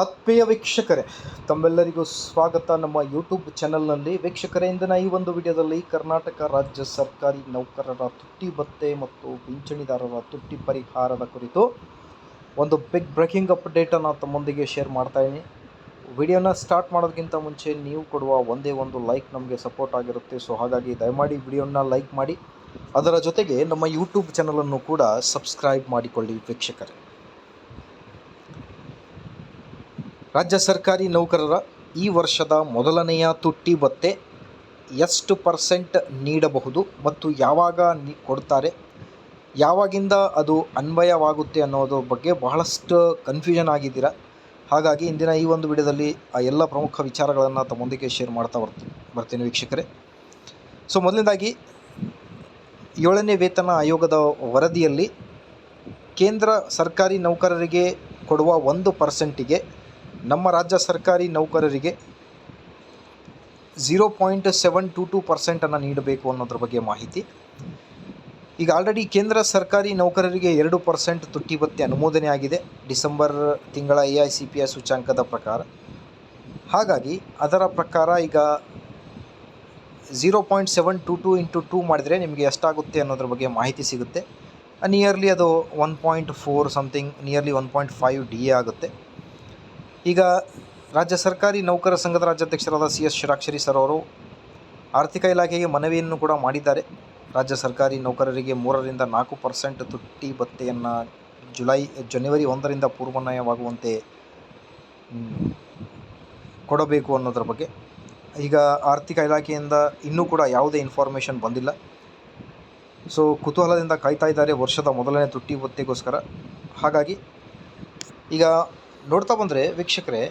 ಆತ್ಮೀಯ ವೀಕ್ಷಕರೇ, ತಮ್ಮೆಲ್ಲರಿಗೂ ಸ್ವಾಗತ. ನಮ್ಮ ಯೂಟ್ಯೂಬ್ ಚಾನಲ್ನಲ್ಲಿ ವೀಕ್ಷಕರೇ, ಇಂದಿನ ಈ ಒಂದು ವಿಡಿಯೋದಲ್ಲಿ ಕರ್ನಾಟಕ ರಾಜ್ಯ ಸರ್ಕಾರಿ ನೌಕರರ ತುಟ್ಟಿ ಭತ್ತೆ ಮತ್ತು ಪಿಂಚಣಿದಾರರ ತುಟ್ಟಿ ಪರಿಹಾರದ ಕುರಿತು ಒಂದು ಬಿಗ್ ಬ್ರೇಕಿಂಗ್ ಅಪ್ಡೇಟನ್ನು ತಮ್ಮೊಂದಿಗೆ ಶೇರ್ ಮಾಡ್ತಾ ಇದ್ದೀನಿ. ವಿಡಿಯೋನ ಸ್ಟಾರ್ಟ್ ಮಾಡೋದಕ್ಕಿಂತ ಮುಂಚೆ ನೀವು ಕೊಡುವ ಒಂದೇ ಒಂದು ಲೈಕ್ ನಮಗೆ ಸಪೋರ್ಟ್ ಆಗಿರುತ್ತೆ. ಸೊ ಹಾಗಾಗಿ ದಯಮಾಡಿ ವಿಡಿಯೋನ ಲೈಕ್ ಮಾಡಿ. ಅದರ ಜೊತೆಗೆ ನಮ್ಮ ಯೂಟ್ಯೂಬ್ ಚಾನಲನ್ನು ಕೂಡ ಸಬ್ಸ್ಕ್ರೈಬ್ ಮಾಡಿಕೊಳ್ಳಿ ವೀಕ್ಷಕರೇ. ರಾಜ್ಯ ಸರ್ಕಾರಿ ನೌಕರರ ಈ ವರ್ಷದ ಮೊದಲನೆಯ ತುಟ್ಟಿ ಭತ್ತೆ ಎಷ್ಟು ಪರ್ಸೆಂಟ್ ನೀಡಬಹುದು ಮತ್ತು ಯಾವಾಗ ನೀ ಕೊಡ್ತಾರೆ? ಯಾವಾಗಿಂದ ಅದು ಅನ್ವಯವಾಗುತ್ತೆ ಅನ್ನೋದ್ರ ಬಗ್ಗೆ ಬಹಳಷ್ಟು ಕನ್ಫ್ಯೂಷನ್ ಆಗಿದ್ದೀರಾ? ಹಾಗಾಗಿ ಇಂದಿನ ಈ ಒಂದು ವಿಡಿಯೋದಲ್ಲಿ ಆ ಎಲ್ಲ ಪ್ರಮುಖ ವಿಚಾರಗಳನ್ನು ತಮ್ಮೊಂದಿಗೆ ಶೇರ್ ಮಾಡ್ತಾ ಬರ್ತೀನಿ ಬರ್ತೀನಿ ವೀಕ್ಷಕರೇ. ಸೊ ಮೊದಲನೇದಾಗಿ ಏಳನೇ ವೇತನ ಆಯೋಗದ ವರದಿಯಲ್ಲಿ ಕೇಂದ್ರ ಸರ್ಕಾರಿ ನೌಕರರಿಗೆ ಕೊಡುವ ಒಂದು ಪರ್ಸೆಂಟಿಗೆ ನಮ್ಮ ರಾಜ್ಯ ಸರ್ಕಾರಿ ನೌಕರರಿಗೆ zero point seven two two ಪರ್ಸೆಂಟನ್ನು ನೀಡಬೇಕು ಅನ್ನೋದ್ರ ಬಗ್ಗೆ ಮಾಹಿತಿ. ಈಗ ಆಲ್ರೆಡಿ ಕೇಂದ್ರ ಸರ್ಕಾರಿ ನೌಕರರಿಗೆ ಎರಡು ಪರ್ಸೆಂಟ್ ತುಟ್ಟಿ ಭತ್ಯೆ ಅನುಮೋದನೆ ಆಗಿದೆ. ಡಿಸೆಂಬರ್ ತಿಂಗಳ A I C P A ಸೂಚ್ಯಾಂಕದ ಪ್ರಕಾರ. ಹಾಗಾಗಿ ಅದರ ಪ್ರಕಾರ ಈಗ zero point seven two two into two ಮಾಡಿದರೆ ನಿಮಗೆ ಎಷ್ಟಾಗುತ್ತೆ ಅನ್ನೋದ್ರ ಬಗ್ಗೆ ಮಾಹಿತಿ ಸಿಗುತ್ತೆ. ನಿಯರ್ಲಿ ಅದು one point four something nearly one point five D A ಆಗುತ್ತೆ. ಈಗ ರಾಜ್ಯ ಸರ್ಕಾರಿ ನೌಕರ ಸಂಘದ ರಾಜ್ಯಾಧ್ಯಕ್ಷರಾದ ಸಿ ಎಸ್ ಶಿರಾಕ್ಷರಿ ಸರ್ ಅವರು ಆರ್ಥಿಕ ಇಲಾಖೆಗೆ ಮನವಿಯನ್ನು ಕೂಡ ಮಾಡಿದ್ದಾರೆ. ರಾಜ್ಯ ಸರ್ಕಾರಿ ನೌಕರರಿಗೆ ಮೂರರಿಂದ ನಾಲ್ಕು ಪರ್ಸೆಂಟ್ ತುಟ್ಟಿ ಭತ್ತೆಯನ್ನು ಜುಲೈ, ಜನವರಿ ಒಂದರಿಂದ ಪೂರ್ವನ್ವಯವಾಗುವಂತೆ ಕೊಡಬೇಕು ಅನ್ನೋದ್ರ ಬಗ್ಗೆ. ಈಗ ಆರ್ಥಿಕ ಇಲಾಖೆಯಿಂದ ಇನ್ನೂ ಕೂಡ ಯಾವುದೇ ಇನ್ಫಾರ್ಮೇಷನ್ ಬಂದಿಲ್ಲ. ಸೊ ಕುತೂಹಲದಿಂದ ಕಾಯ್ತಾ ಇದ್ದಾರೆ ವರ್ಷದ ಮೊದಲನೇ ತುಟ್ಟಿ ಭತ್ಯೆಗೋಸ್ಕರ ಹಾಗಾಗಿ ಈಗ ನೋಡ್ತಾ ಬಂದರೆ ವೀಕ್ಷಕರೇ